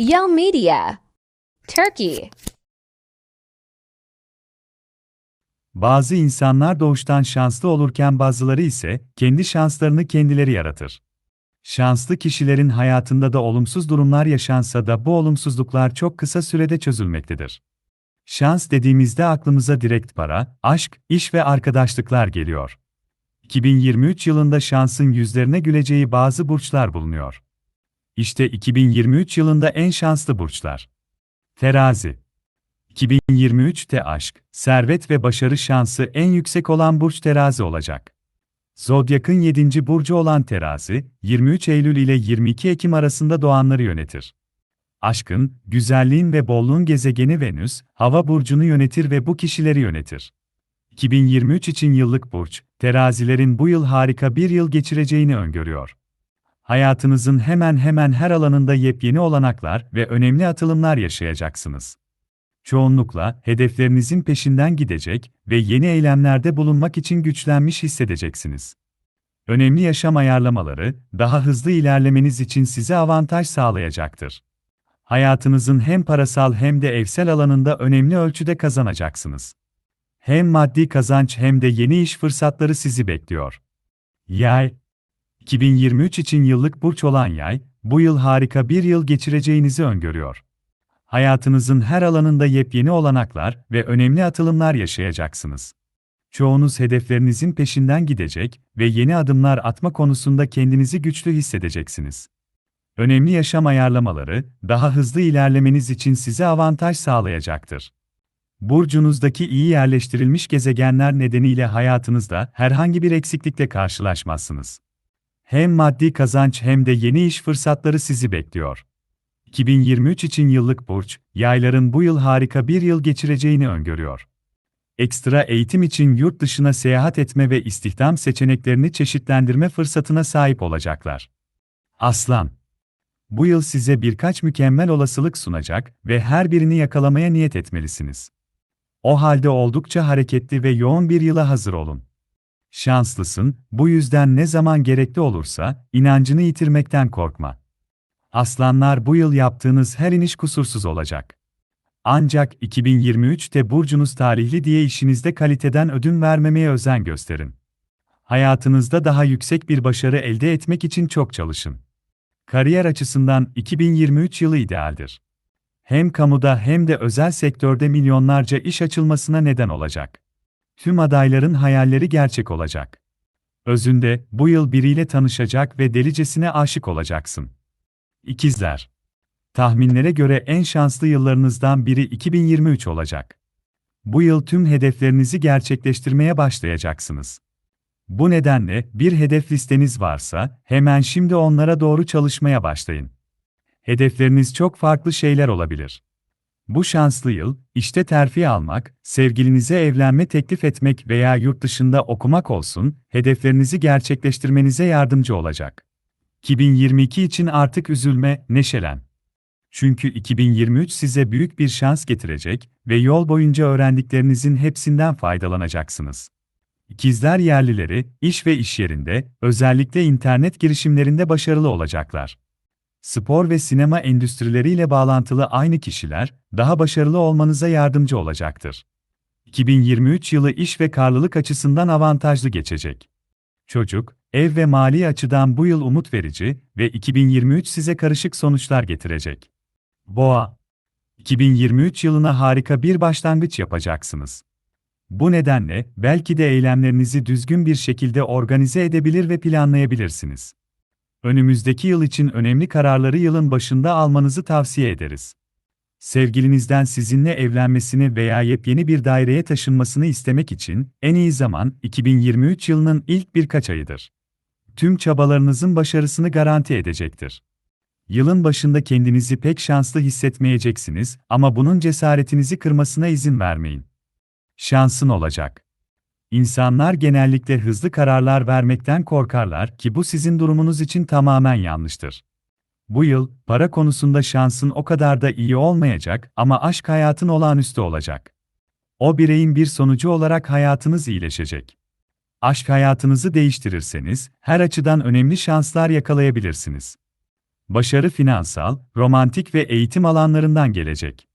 Yell Media. Turkey. Bazı insanlar doğuştan şanslı olurken bazıları ise kendi şanslarını kendileri yaratır. Şanslı kişilerin hayatında da olumsuz durumlar yaşansa da bu olumsuzluklar çok kısa sürede çözülmektedir. Şans dediğimizde aklımıza direkt para, aşk, iş ve arkadaşlıklar geliyor. 2023 yılında şansın yüzlerine güleceği bazı burçlar bulunuyor. İşte 2023 yılında en şanslı burçlar. Terazi 2023'te aşk, servet ve başarı şansı en yüksek olan burç terazi olacak. Zodyak'ın 7. burcu olan terazi, 23 Eylül ile 22 Ekim arasında doğanları yönetir. Aşkın, güzelliğin ve bolluğun gezegeni Venüs, hava burcunu yönetir ve bu kişileri yönetir. 2023 için yıllık burç, terazilerin bu yıl harika bir yıl geçireceğini öngörüyor. Hayatınızın hemen hemen her alanında yepyeni olanaklar ve önemli atılımlar yaşayacaksınız. Çoğunlukla hedeflerinizin peşinden gidecek ve yeni eylemlerde bulunmak için güçlenmiş hissedeceksiniz. Önemli yaşam ayarlamaları daha hızlı ilerlemeniz için size avantaj sağlayacaktır. Hayatınızın hem parasal hem de evsel alanında önemli ölçüde kazanacaksınız. Hem maddi kazanç hem de yeni iş fırsatları sizi bekliyor. Yay 2023 için yıllık burç olan yay, bu yıl harika bir yıl geçireceğinizi öngörüyor. Hayatınızın her alanında yepyeni olanaklar ve önemli atılımlar yaşayacaksınız. Çoğunuz hedeflerinizin peşinden gidecek ve yeni adımlar atma konusunda kendinizi güçlü hissedeceksiniz. Önemli yaşam ayarlamaları daha hızlı ilerlemeniz için size avantaj sağlayacaktır. Burcunuzdaki iyi yerleştirilmiş gezegenler nedeniyle hayatınızda herhangi bir eksiklikle karşılaşmazsınız. Hem maddi kazanç hem de yeni iş fırsatları sizi bekliyor. 2023 için yıllık burç, yayların bu yıl harika bir yıl geçireceğini öngörüyor. Ekstra eğitim için yurt dışına seyahat etme ve istihdam seçeneklerini çeşitlendirme fırsatına sahip olacaklar. Aslan Bu yıl size birkaç mükemmel olasılık sunacak ve her birini yakalamaya niyet etmelisiniz. O halde oldukça hareketli ve yoğun bir yıla hazır olun. Şanslısın, bu yüzden ne zaman gerekli olursa, inancını yitirmekten korkma. Aslanlar bu yıl yaptığınız her iniş kusursuz olacak. Ancak 2023'te burcunuz tarihli diye işinizde kaliteden ödün vermemeye özen gösterin. Hayatınızda daha yüksek bir başarı elde etmek için çok çalışın. Kariyer açısından 2023 yılı idealdir. Hem kamuda hem de özel sektörde milyonlarca iş açılmasına neden olacak. Tüm adayların hayalleri gerçek olacak. Özünde bu yıl biriyle tanışacak ve delicesine aşık olacaksın. İkizler. Tahminlere göre en şanslı yıllarınızdan biri 2023 olacak. Bu yıl tüm hedeflerinizi gerçekleştirmeye başlayacaksınız. Bu nedenle bir hedef listeniz varsa hemen şimdi onlara doğru çalışmaya başlayın. Hedefleriniz çok farklı şeyler olabilir. Bu şanslı yıl, işte terfi almak, sevgilinize evlenme teklif etmek veya yurt dışında okumak olsun, hedeflerinizi gerçekleştirmenize yardımcı olacak. 2022 için artık üzülme, neşelen. Çünkü 2023 size büyük bir şans getirecek ve yol boyunca öğrendiklerinizin hepsinden faydalanacaksınız. İkizler yerlileri, iş ve iş yerinde, özellikle internet girişimlerinde başarılı olacaklar. Spor ve sinema endüstrileriyle bağlantılı aynı kişiler, daha başarılı olmanıza yardımcı olacaktır. 2023 yılı iş ve karlılık açısından avantajlı geçecek. Çocuk, ev ve mali açıdan bu yıl umut verici ve 2023 size karışık sonuçlar getirecek. Boğa 2023 yılına harika bir başlangıç yapacaksınız. Bu nedenle belki de eylemlerinizi düzgün bir şekilde organize edebilir ve planlayabilirsiniz. Önümüzdeki yıl için önemli kararları yılın başında almanızı tavsiye ederiz. Sevgilinizden sizinle evlenmesini veya yepyeni bir daireye taşınmasını istemek için en iyi zaman 2023 yılının ilk birkaç ayıdır. Tüm çabalarınızın başarısını garanti edecektir. Yılın başında kendinizi pek şanslı hissetmeyeceksiniz ama bunun cesaretinizi kırmasına izin vermeyin. Şansın olacak. İnsanlar genellikle hızlı kararlar vermekten korkarlar ki bu sizin durumunuz için tamamen yanlıştır. Bu yıl, para konusunda şansın o kadar da iyi olmayacak ama aşk hayatın olağanüstü olacak. O bireyin bir sonucu olarak hayatınız iyileşecek. Aşk hayatınızı değiştirirseniz, her açıdan önemli şanslar yakalayabilirsiniz. Başarı finansal, romantik ve eğitim alanlarından gelecek.